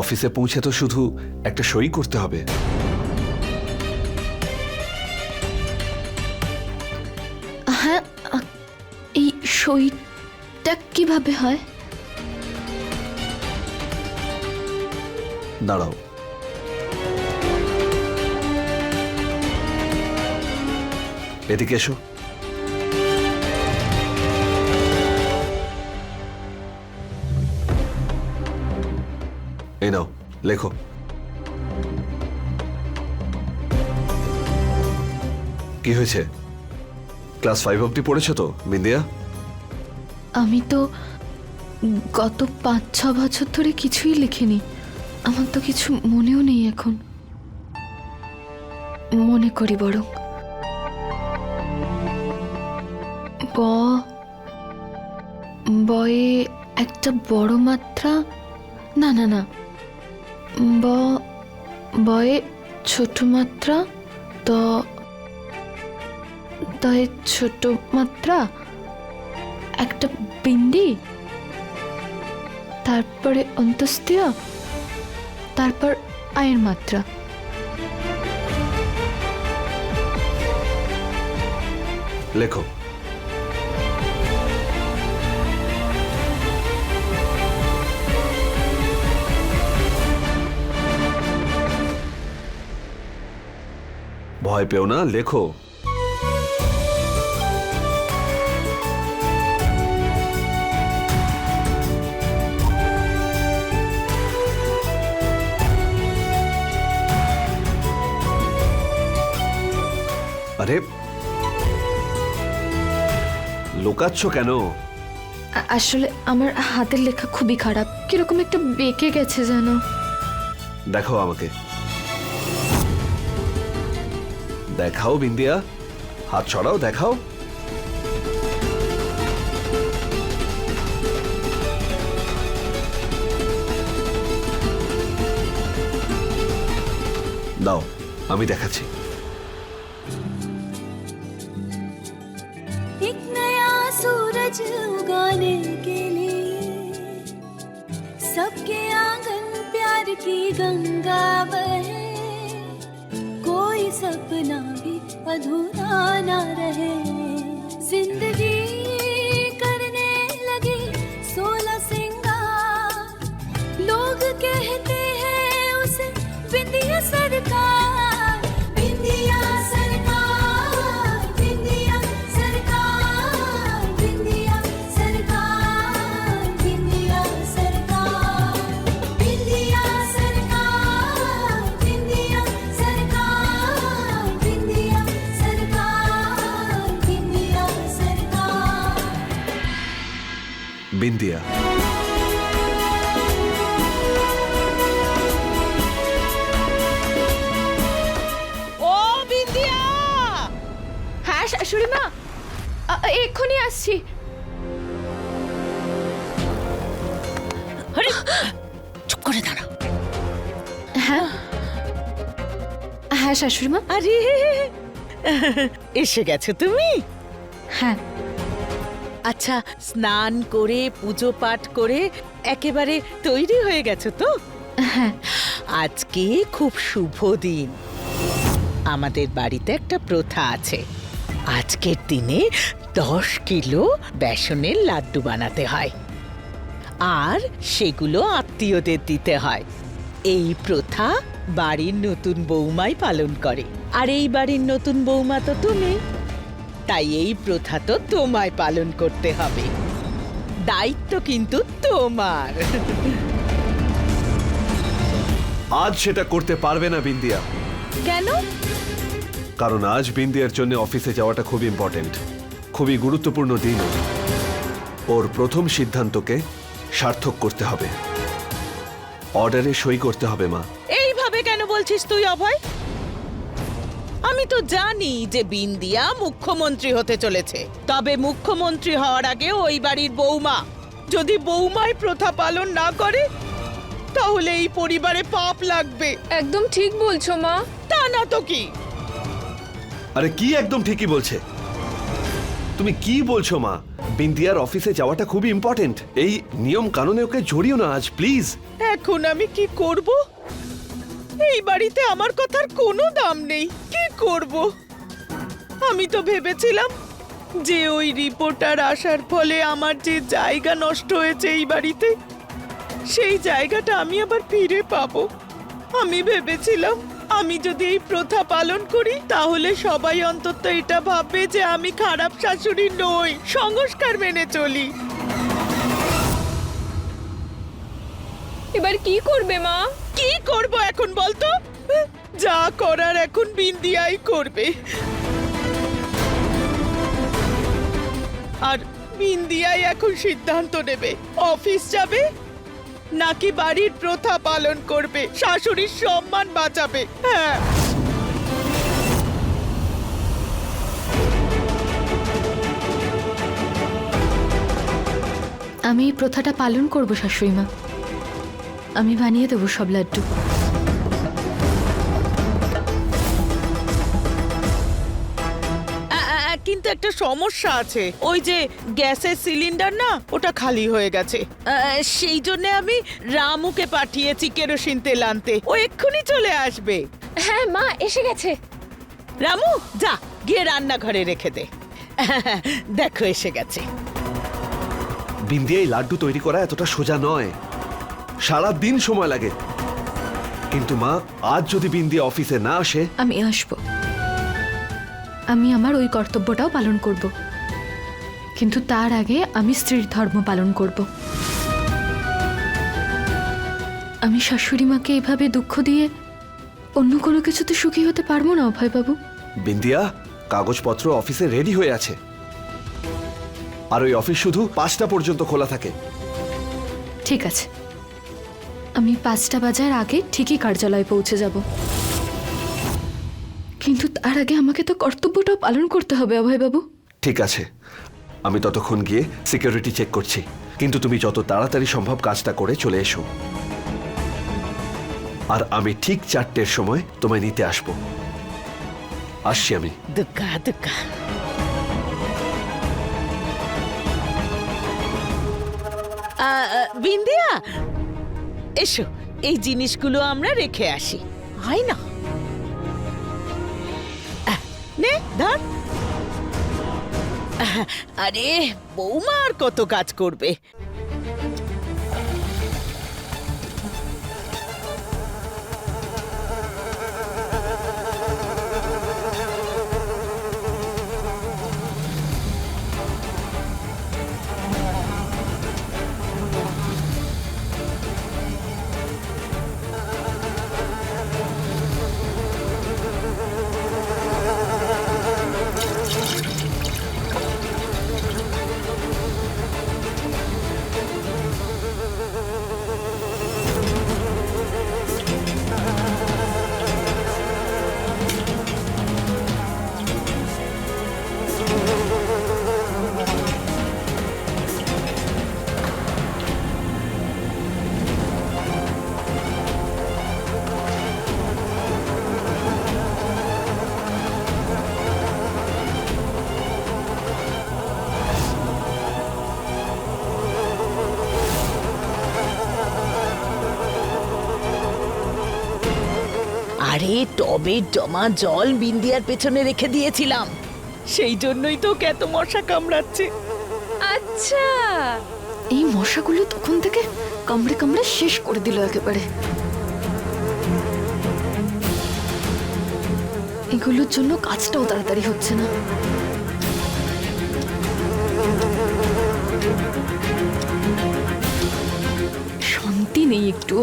অফিসে পৌঁছে তো শুধু একটা সই করতে হবে। হ্যাঁ এই সইটা কীভাবে হয়? দাঁড়াও। এদিকে এসো। এই নাও, লেখো। কি হয়েছে? ক্লাস ফাইভ অব্দি পড়েছো তো বিন্দিয়া আমি তো গত পাঁচ, ছ বছর ধরে কিছুই লিখিনি। আমার তো কিছু মনেও নেই এখন। মনে করি বরং। বয়ে একটা বড় মাত্রা না না না। ব, বয়ে ছোট মাত্রা ত তয়ে ছোট মাত্রা একটা বিন্দি, তারপরে অন্তস্তীয় তারপর আয়ের মাত্রা লেখো। ভয় পেও না লেখো। আরে লুকাচ্ছ কেন? আসলে আমার হাতের লেখা খুবই খারাপ। কীরকম একটা বেঁকে গেছে যেন। দেখো আমাকে। দেখাও বিন্দিয়া হাত ছড়াও দেখাও দাও আমি দেখাচ্ছি एक नया सूरज उगाने के लिए सबके आंगन प्यार की गंगा बहे कोई सपना भी अधूरा ना रहे। ज़िंदगी শাশুড়ি মা? এক্ষুনি আসছি। চুপ করে দাঁড়া হ্যাঁ। হ্যাঁ শাশুড়ি মা? আরে এসে গেছো তুমি? হ্যাঁ। আচ্ছা স্নান করে পুজো পাঠ করে একেবারে তৈরি হয়ে গেছো তো? হ্যাঁ। আজকে খুব শুভ দিন। আমাদের বাড়িতে একটা প্রথা আছে। আজকের দিনে দশ কিলো বেসনের লাড্ডু বানাতে হয়। আর সেগুলো আত্মীয়দের দিতে হয়। এই প্রথা বাড়ির নতুন বৌমাই পালন করে। আর এই বাড়ির নতুন বৌমা তো তুমি। তাই এই প্রথা তো তোমায় পালন করতে হবে। দায়িত্ব কিন্তু তোমার। আজ সেটা করতে পারবে না বিন্দিয়া। কেন? কারণ আজ বিন্দিয়ার জন্য অফিসে যাওয়াটা খুব ইম্পর্টেন্ট খুবই গুরুত্বপূর্ণ দিন। ওর। প্রথম সিদ্ধান্তকে সার্থক করতে হবে। অর্ডারে সই করতে হবে মা। এইভাবে কেন বলছিস তুই অভয়? আমি তো জানি যে বিন্দিয়া মুখ্যমন্ত্রী হতে চলেছে। তবে মুখ্যমন্ত্রী হওয়ার আগে ওই বাড়ির বৌমা। যদি বৌমায় প্রথা পালন না করে তাহলে এই পরিবারে পাপ লাগবে। একদম ঠিক বলছো মা। তা না তো কি? আরে কি একদম ঠিকই বলছে। তুমি কি বলছো, মা? বিন্দিয়ার অফিসে যাওয়াটা খুবই ইম্পর্টেন্ট এই নিয়ম কানুনে ওকে জড়িও না আজ প্লিজ এখন আমি কি করব? এই বাড়িতে আমার কথার কোনো দাম নেই। কি করব? আমি তো ভেবেছিলাম যে ওই রিপোর্টার আসার ফলে আমার যে জায়গা নষ্ট হয়েছে এই বাড়িতে, সেই জায়গাটা আমি আবার ফিরে পাবো। আমি ভেবেছিলাম আমি যদি এই প্রথা পালন করি তাহলে সবাই অন্তত এটা ভাববে যে আমি খারাপ শাশুড়ি নই। সংস্কার মেনে চলি। এবার কি করবে মা? কি করব এখন বলতো? যা করার এখন বিন্দিয়াই করবে। আর বিন্দিয়াই এখন সিদ্ধান্ত নেবে। অফিস যাবে নাকি বাড়ির প্রথা পালন করবে? শাশুড়ির সম্মান বাঁচাবে। হ্যাঁ। আমি প্রথাটা পালন করব শাশুড়ি মা আমি বানিয়ে দেবো সব লাড্ডু। কিন্তু একটা সমস্যা আছে। ওই যে গ্যাসের সিলিন্ডার না ওটা খালি হয়ে গেছে। সেই জন্য আমি রামুকে পাঠিয়েছি কেরোসিন তেল আনতে। ও এক্ষুনি চলে আসবে। হ্যাঁ মা এসে গেছে। রামু যা গিয়ে রান্নাঘরে রেখে দে। দেখো এসে গেছে। বিন্দিয়া এই লাড্ডু তৈরি করা এতটা সোজা নয়। সারা দিন সময় লাগে। কিন্তু মা আজ যদি বিন্দিয়া অফিসে না আসে আমি আসব। আমি আমার ওই কর্তব্যটাও পালন করব। কিন্তু তার আগে আমি স্ত্রীর ধর্ম পালন করব। আমি শাশুড়ি মাকে এভাবে দুঃখ দিয়ে অন্য কোনো কিছুতে সুখী হতে পারব না অভয়বাবু। বিন্দিয়া কাগজপত্র অফিসে রেডি হয়ে আছে। আর ওই অফিস শুধু পাঁচটা পর্যন্ত খোলা থাকে। ঠিক আছে। আমি পাঁচটা বাজার আগে ঠিকই কার্যালয়ে পৌঁছে যাব। কিন্তু তার আগে আমাকে তো কর্তব্যটাও পালন করতে হবে অভয়বাবু ঠিক আছে। আমি ততক্ষণ গিয়ে সিকিউরিটি চেক করছি। কিন্তু তুমি যত তাড়াতাড়ি সম্ভব কাজটা করে চলে এসো। আর আমি ঠিক চারটের সময় তোমায় নিতে আসব। আসছি আমি। দুগ্গা দুগ্গা বিন্দিয়া এসো এই জিনিসগুলো আমরা রেখে আসি। আয় না। আহ, আরে বৌমা আর কত কাজ করবে? টবের জমা জল বিন্দিয়ার পেছনে রেখে দিয়েছিলাম। সেই জন্যই তো এত মশা কামড়াচ্ছে। আচ্ছা। এই মশাগুলো তখন থেকে কামড়ে কামড়ে শেষ করে দিল একেবারে। এগুলোর জন্য কাজটাও তাড়াতাড়ি হচ্ছে না। শান্তি নেই একটু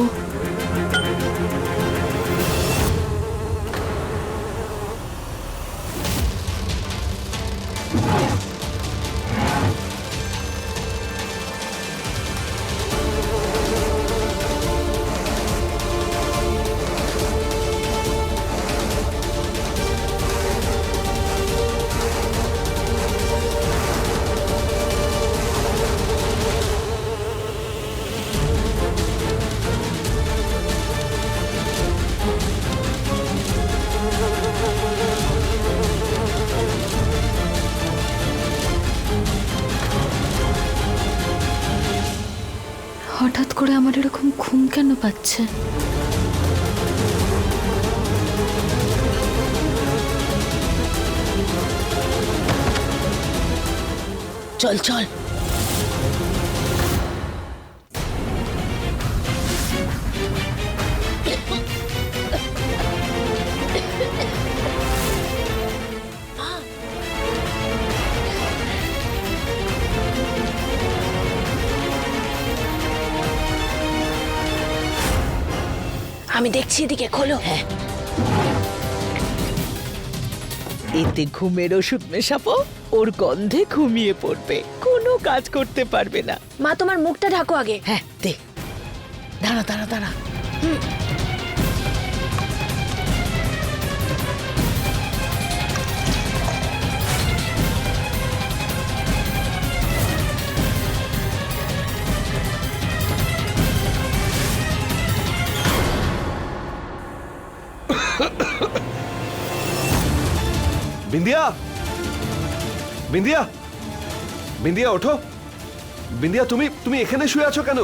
চল চল। আমি দেখছি এদিকে খোলো। হ্যাঁ। এতে ঘুমের ওষুধ মেশাবো? ওর গন্ধে ঘুমিয়ে পড়বে। কোনো কাজ করতে পারবে না। মা তোমার মুখটা ঢাকো আগে। হ্যাঁ দে। দাঁড়া দাঁড়া দাঁড়া। বিন্দিয়া বিন্দিয়া বিন্দিয়া ওঠো। বিন্দিয়া তুমি তুমি এখানে শুয়ে আছো কেন?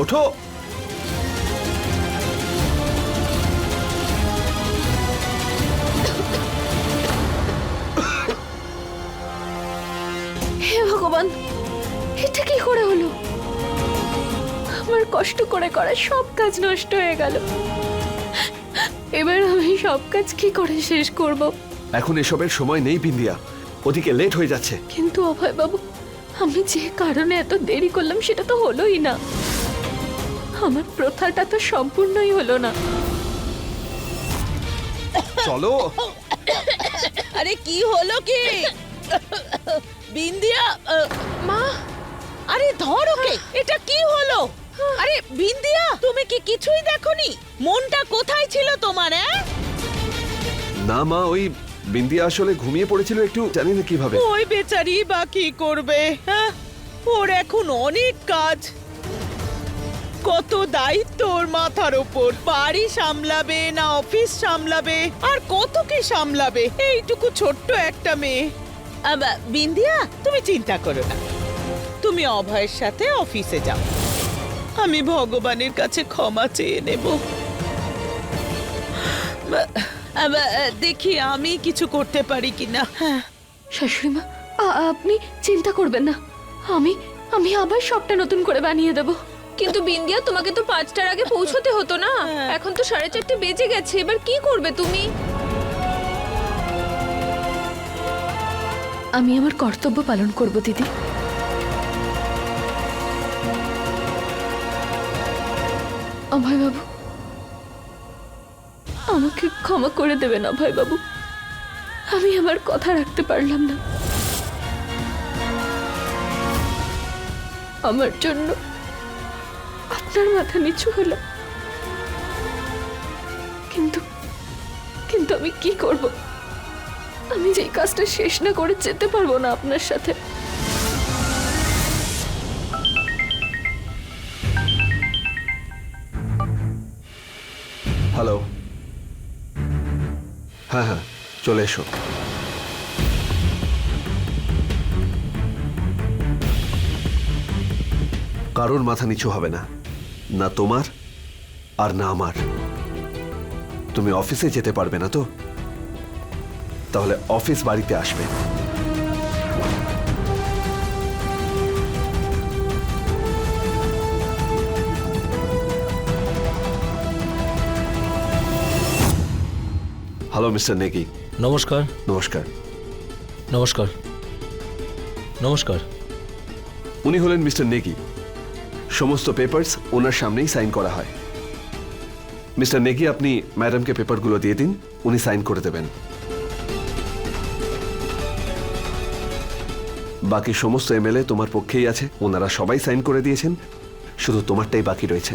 ওঠো। হে ভগবান এটা কি করে হলো? আমার কষ্ট করে করা সব কাজ নষ্ট হয়ে গেল। এবার আমি সব কাজ কি করে শেষ করব? এখন এসবের সময় নেই বিন্দিয়া ওদিকে লেট হয়ে যাচ্ছে। কিন্তু অভয় বাবু আমি যে কারণে এত দেরি করলাম সেটা তো হলোই না। আমার প্রথাটা তো সম্পূর্ণই হলো না। চলো। আরে কি হলো কি? বিন্দিয়া মা আরে ধর ওকে এটা কি হলো? আরে বিন্দিয়া তুমি কি কিছুই দেখোনি? মনটা কোথায় ছিল তোমার হ্যাঁ না মা ওই বিন্দিয়া আসলে ঘুমিয়ে পড়েছিল একটু জানি না কীভাবে। ওই বেচারি বা কি করবে হ্যাঁ? ওর এখন অনেক কাজ। কত দায়িত্ব ওর মাথার ওপর। বাড়ি সামলাবে না অফিস সামলাবে আর কত কি সামলাবে? এইটুকু ছোট্ট একটা মেয়ে। আবা, বিন্দিয়া তুমি চিন্তা করো না। তুমি অভয়ের সাথে অফিসে যাও। আমি ভগবানের কাছে ক্ষমা চেয়ে নেব। দেখি আমি কিছু করতে পারি কিনা। হ্যাঁ। শাশুড়ি মা আপনি চিন্তা করবেন না। আমি আমি আবার সবটা নতুন করে বানিয়ে দেব। কিন্তু বিন্দিয়া তোমাকে তো পাঁচটার আগে পৌঁছতে হতো না। হ্যাঁ। এখন তো সাড়ে চারটে বেজে গেছে এবার কি করবে তুমি? আমি আমার কর্তব্য পালন করব দিদি। অভয় বাবু আমাকে ক্ষমা করে দেবেন অভয় বাবু আমি আমার কথা রাখতে পারলাম না। আমার জন্য আপনার মাথা নিচু হলো। কিন্তু কিন্তু আমি কি করব? আমি যে কাজটা শেষ না করে যেতে পারব না আপনার সাথে। হ্যাঁ হ্যাঁ চলে এসো। কারোর মাথা নিচু হবে না না তোমার আর না আমার। তুমি অফিসে যেতে পারবে না তো? তাহলে অফিস বাড়িতে আসবে। হ্যালো মিস্টার নেগি নমস্কার। নমস্কার। নমস্কার। নমস্কার। উনি হলেন মিস্টার নেগি সমস্ত পেপারস ওনার সামনেই সাইন করা হয়। মিস্টার নেগি আপনি ম্যাডামকে পেপারগুলো দিয়ে দিন উনি সাইন করে দেবেন। বাকি সমস্ত এমএলএ তোমার পক্ষেই আছে ওনারা সবাই সাইন করে দিয়েছেন শুধু তোমারটাই বাকি রয়েছে।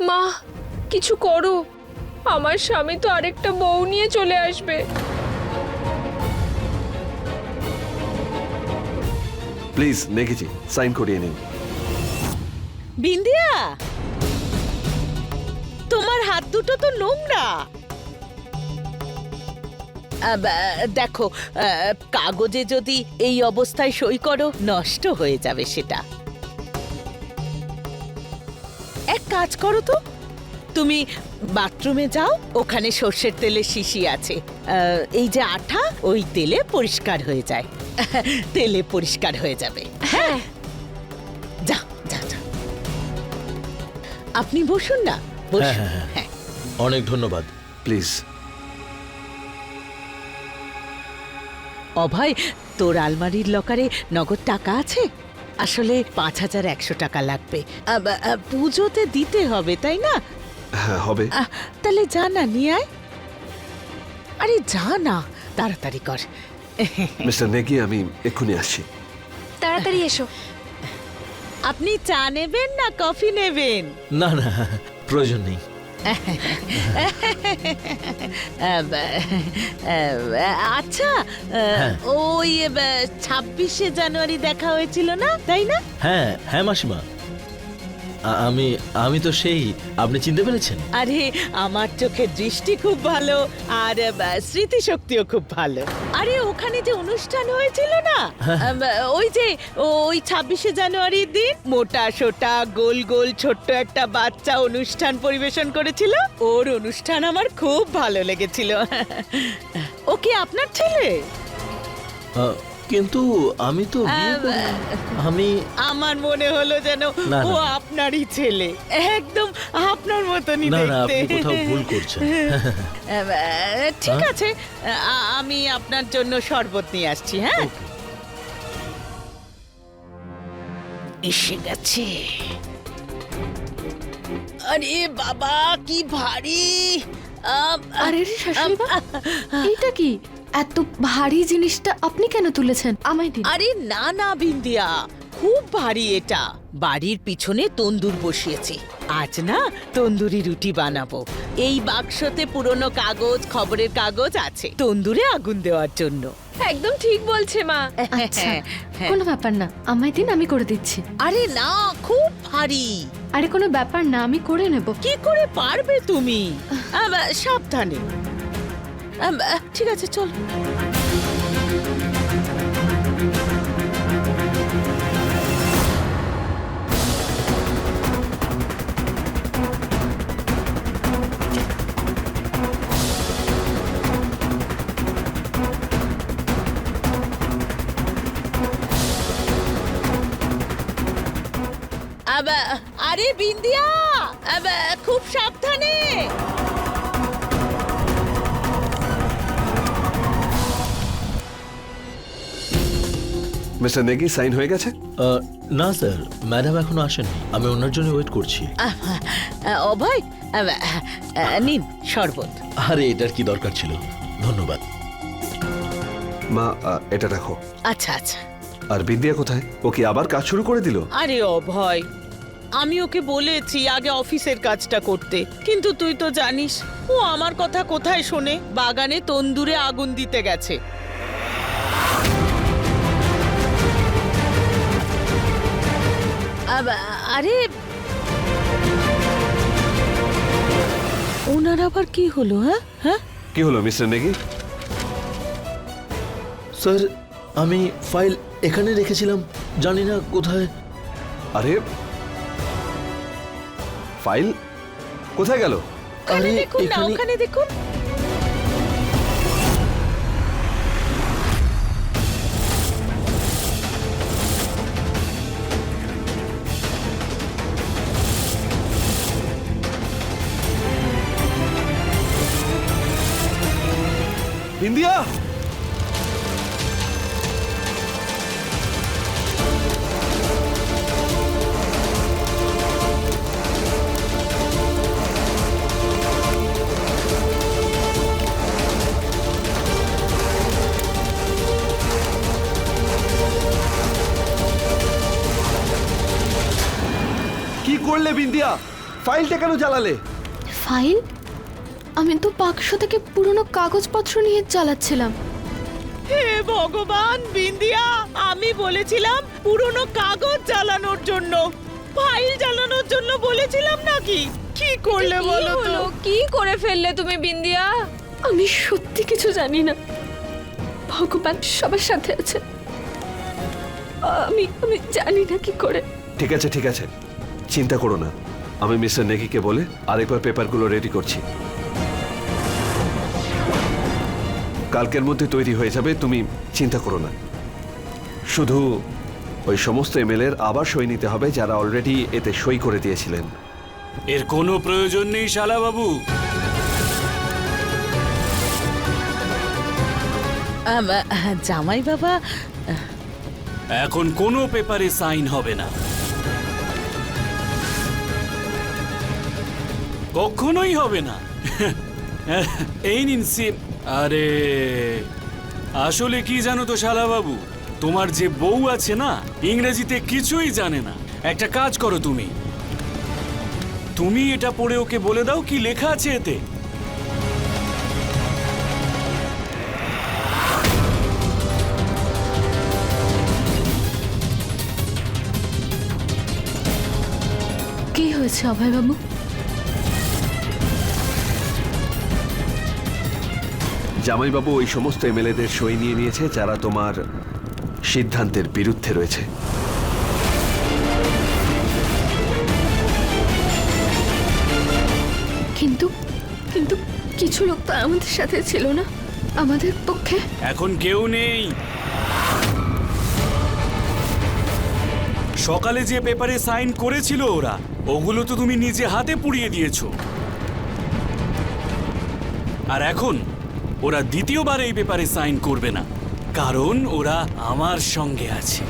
মা কিছু করো। আমার স্বামী তো আরেকটা বউ নিয়ে চলে আসবে। প্লিজ নেগিজি সাইন করিয়ে নিন। বিন্দিয়া! তোমার হাত দুটো তো নোংরা। আব, দেখো আহ, কাগজে যদি এই অবস্থায় সই করো নষ্ট হয়ে যাবে সেটা। এক কাজ করো তো। তুমি বাথরুমে যাও ওখানে সর্ষের তেলের শিশি আছে। এই যে আঠা ওই তেলে পরিষ্কার হয়ে যায়। তেলে পরিষ্কার হয়ে যাবে। হ্যাঁ? যা যা যা। আপনি বসুন না বসুন। হ্যাঁ, হ্যাঁ, হ্যাঁ। অনেক ধন্যবাদ প্লিজ। অভয় তোর আলমারির লকারে নগদ টাকা আছে? আসলে পাঁচ হাজার একশো টাকা লাগবে। পুজোতে দিতে হবে তাই না? হ্যাঁ হবে। আহ, তাহলে যা না নিয়ে আয়। আরে যা না তাড়াতাড়ি কর। মিস্টার নেগি আমি এক্ষুনি আসছি। তাড়াতাড়ি এসো। আপনি চা নেবেন না কফি নেবেন? না না প্রয়োজন নেই। আহ, আহ, আচ্ছা আহ, ওই ছাব্বিশে জানুয়ারি দেখা হয়েছিল না তাই না? হ্যাঁ হ্যাঁ মাসিমা। আমি আমি তো সেই আপনি চিনতে পেরেছেন? আরে আমার চোখের দৃষ্টি খুব ভালো আর স্মৃতিশক্তিও খুব ভালো। আরে ওখানে যে অনুষ্ঠান হয়েছিল না? ওই যে ওই ছাব্বিশে জানুয়ারির দিন? মোটা সোটা গোল গোল ছোট্ট একটা বাচ্চা অনুষ্ঠান পরিবেশন করেছিল। ওর অনুষ্ঠান আমার খুব ভালো লেগেছিল। ও কি আপনার ছেলে? কিন্তু আমি তো বিয়ে করিনি। আমি আমার মনে হলো যেন না, ও না। আপনারই ছেলে। একদম আপনার মতনই না না দেখতে। আপনি কোথাও ভুল করছেন। আহ, ঠিক হ্যাঁ? আছে। আ- আমি আপনার জন্য শরবত নিয়ে আসছি হ্যাঁ? এসে গেছে। আরে বাবা কি ভারী। আম, আরে রে শাশুড়ি মা, এইটা কি? এত ভারী জিনিসটা আপনি কেন তুলেছেন? আমায় দিন। আরে না না বিন্দিয়া খুব ভারী এটা। বাড়ির পিছনে তন্দুর বসিয়েছি। আজ না তন্দুরি রুটি বানাবো। এই বাক্সতে পুরনো কাগজ খবরের কাগজ আছে তন্দুরে আগুন দেওয়ার জন্য। একদম ঠিক বলছে মা। আচ্ছা হ্যাঁ। কোনো ব্যাপার না। আমায় দিন আমি করে দিচ্ছি। আরে না খুব ভারী। আরে কোনো ব্যাপার না আমি করে নেব। কি করে পারবে তুমি? আম, সাবধানে। ঠিক আছে চল। মিস্টার নেগি সাইন হয়ে গেছে? না স্যার। ম্যাডাম এখনও আসেননি। আমি ওনার জন্য ওয়েট করছি। আহ, আহ, অভয় আহ, আহ, নিন শরবত। আরে এটার কি দরকার ছিল? ধন্যবাদ। মা আহ, এটা রাখো। আচ্ছা আচ্ছা। আর বিদ্যা কোথায়? ও কি আবার কাজ শুরু করে দিল? আরে অভয় আমি ওকে বলেছি আগে অফিসের কাজটা করতে। কিন্তু তুই তো জানিস ও আমার কথা কোথায় শোনে? বাগানে তন্দুরে আগুন দিতে গেছে। আরে ওনার আবার কি হলো হ্যাঁ? হ্যাঁ? কি হলো মিস্টার নেগি? স্যার আমি ফাইল এখানে রেখেছিলাম জানি না কোথায়। আরে ফাইল কোথায় গেল? আরে, দেখুন না এখানে- ওখানে দেখুন। ইন্ডিয়া কি করলে বিন্দিয়া ফাইলটা কেন জ্বালালে ফাইল আমি তো বাক্স থেকে পুরনো কাগজপত্র নিয়ে চালাচ্ছিলাম। হে ভগবান বিন্দিয়া আমি বলেছিলাম পুরনো কাগজ জ্বালানোর জন্য। ফাইল জ্বালানোর জন্য বলেছিলাম নাকি? কি করলে বলো তো? কি করে ফেললে তুমি বিন্দিয়া? আমি সত্যি কিছু জানি না। ভগবান সবার সাথে আছে। আমি আমি জানি না কি করে। ঠিক আছে ঠিক আছে। চিন্তা করো না। আমি মিস্টার নেগিকে বলে আরেকবার পেপারগুলো রেডি করছি। কালকের মধ্যে তৈরি হয়ে যাবে তুমি চিন্তা করো না। শুধু ওই সমস্ত এমএলএর আবার সই নিতে হবে যারা অলরেডি এতে সই করে দিয়েছিলেন। এর কোনো প্রয়োজন নেই শালাবাবু। জামাই বাবা এখন কোনো পেপারে সাইন হবে না। কখনোই হবে না। এই নিন আরে, আসলে কি জানো তো শালাবাবু? তোমার যে বউ আছে না, ইংরেজিতে কিছুই জানে না। একটা কাজ করো তুমি। তুমি এটা পড়ে ওকে বলে দাও কি লেখা আছে এতে। কি হয়েছে অভয়বাবু? জামাইবাবু ওই সমস্ত এমএলএদের সই নিয়ে নিয়েছে যারা তোমার সিদ্ধান্তের বিরুদ্ধে রয়েছে। কিন্তু কিন্তু কিছু লোক তো আমাদের সাথে ছিল না আমাদের পক্ষে। এখন কেউ নেই। সকালে যে পেপারে সাইন করেছিল ওরা ওগুলো তো তুমি নিজে হাতে পুড়িয়ে দিয়েছ। আর এখন ওরা দ্বিতীয়বার এই ব্যাপারে সাইন করবে না কারণ ওরা আমার সঙ্গে আছে।